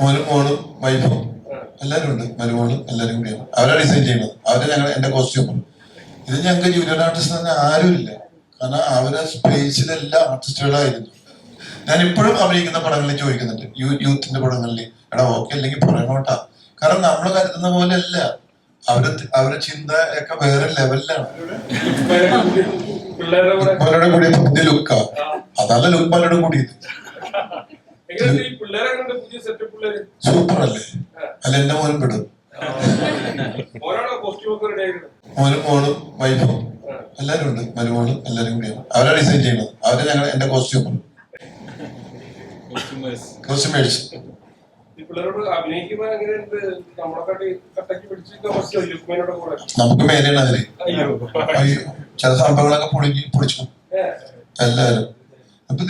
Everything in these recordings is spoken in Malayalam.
മോനും മോളും വൈഫും എല്ലാവരും ഉണ്ട്. മരുമോളും എല്ലാവരും കൂടിയാണ്. അവരാണ് ഡിസൈൻ ചെയ്യുന്നത്. അവർ ഞങ്ങൾ എന്റെ കോസ്റ്റ്യൂം ഇത് ഞങ്ങൾക്ക് ജൂനിയർ ആർട്ടിസ്റ്റ് തന്നെ ആരുമില്ല കാരണം അവരെ സ്പേസിലെല്ലാം ആർട്ടിസ്റ്റുകളായിരുന്നു ഞാൻ ഇപ്പോഴും അഭിനയിക്കുന്ന പടങ്ങളിൽ ചോദിക്കുന്നുണ്ട്. യൂ യൂത്തിന്റെ പടങ്ങളിൽ. എടാ ഓക്കെ അല്ലെങ്കിൽ പറയണോട്ടാ കാരണം നമ്മൾ കരുതുന്ന പോലെ അല്ല അവർ അവരുടെ ചിന്ത ഒക്കെ വേറെ ലെവലിലാണ് കൂടെ പലരുടെ കൂടി പുതിയ ലുക്കാ അതല്ല ലുക്ക് പലരുടെ കൂടിയത്. സൂപ്പർ അല്ല എന്റെ മോനും പെടും. മോനും മോളും വൈഫും എല്ലാവരും ഉണ്ട്. മരുമോളും എല്ലാവരും കൂടിയാണ്. അവരാണ് ഡിസൈൻ ചെയ്യുന്നത്. അവർ ഞങ്ങൾ എന്റെ കോസ്റ്റ്യൂം കോസ്റ്റ്യൂമേഴ്സ് നമുക്ക് മേലെയാണ് അതിൽ. ചില സംഭവങ്ങളൊക്കെ പൊളിഞ്ഞ് പൊളിച്ചു. എല്ലാരും. എല്ലാവരും അപ്പൊ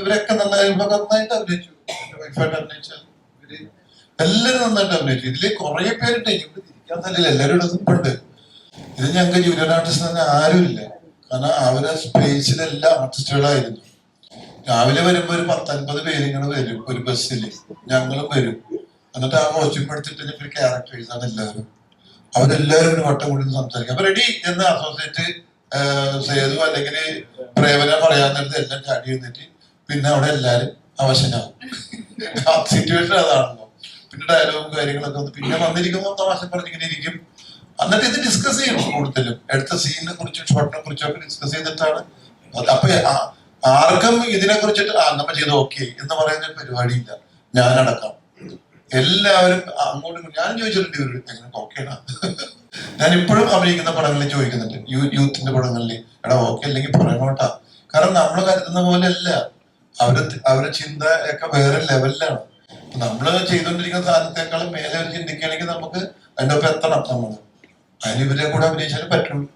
ഇവരൊക്കെ നല്ല ഇവരൊക്കെ നന്നായിട്ട് അഭിനയിച്ചു. വൈഫായിട്ട് എല്ലാവരും നന്നായിട്ട് അഭിനയിച്ചു. ഇതിൽ കുറെ പേരുണ്ട്. ഇവിടെ ഇരിക്കാൻ തന്നെ എല്ലാവരും ഉണ്ട് ഇത് ഞങ്ങൾക്ക് ജൂനിയർ ആർട്ടിസ്റ്റ് തന്നെ ആരുമില്ല കാരണം അവരെ സ്പേസിലെല്ലാം ആർട്ടിസ്റ്റുകളായിരുന്നു രാവിലെ വരുമ്പോ ഒരു പത്തൊൻപത് പേരിങ്ങനെ വരും. ഒരു ബസ്സിൽ ഞങ്ങളും വരും. എന്നിട്ട് ആ കോസ്റ്റ്യൂം എടുത്തിട്ട് ഇവർ ക്യാരക്ടേഴ്സ് ആണ് എല്ലാവരും. അവരെല്ലാവരും ഒരു വട്ടം കൂടി സംസാരിക്കും. അപ്പൊ റെഡി എന്ന് അസോസിയേറ്റ് സേതു അല്ലെങ്കിൽ പ്രേമന പറയാൻ നേരത്തെ എല്ലാം ചാടി എന്നിട്ട് പിന്നെ അവിടെ എല്ലാരും അവശനാവും. ആ സിറ്റുവേഷൻ അതാണല്ലോ. പിന്നെ ഡയലോഗും കാര്യങ്ങളൊക്കെ വന്ന് പിന്നെ വന്നിരിക്കുമ്പോൾ തമാശ പറഞ്ഞിങ്ങനെ ഇരിക്കും. എന്നിട്ട് ഇത് ഡിസ്കസ് ചെയ്യണം കൂടുതലും. എടുത്ത സീനിനെ കുറിച്ചും ഷോട്ടിനെ കുറിച്ചും ഒക്കെ ഡിസ്കസ് ചെയ്തിട്ടാണ്. അപ്പൊ ആർക്കും ഇതിനെ കുറിച്ചിട്ട് ആ നമ്മൾ ചെയ്ത് ഓക്കെ എന്ന് പറയുന്ന പരിപാടിയില്ല. ഞാനടക്കം എല്ലാവരും അങ്ങോട്ടും ഞാൻ ചോദിച്ചിട്ടുണ്ട് ഇവരുടെ എങ്ങനെ ഓക്കേടാ ഞാൻ ഇപ്പോഴും അഭിനയിക്കുന്ന പടങ്ങളിൽ ചോദിക്കുന്നുണ്ട്. യൂത്തിന്റെ പടങ്ങളിൽ. എടാ ഓക്കെ അല്ലെങ്കിൽ പറയണോട്ടാ. കാരണം നമ്മൾ കരുതുന്ന പോലെ അല്ല അവരെ അവരുടെ ചിന്ത ഒക്കെ വേറെ ലെവലിലാണ് നമ്മൾ ചെയ്തുകൊണ്ടിരിക്കുന്ന സാധനത്തെക്കാളും മേലെ ചിന്തിക്കുകയാണെങ്കിൽ നമുക്ക് അതിന്റെ ഒപ്പം എത്തണം നമ്മൾ. അതിന് ഇവരെ കൂടെ അഭിനയിച്ചാലും പറ്റുള്ളൂ.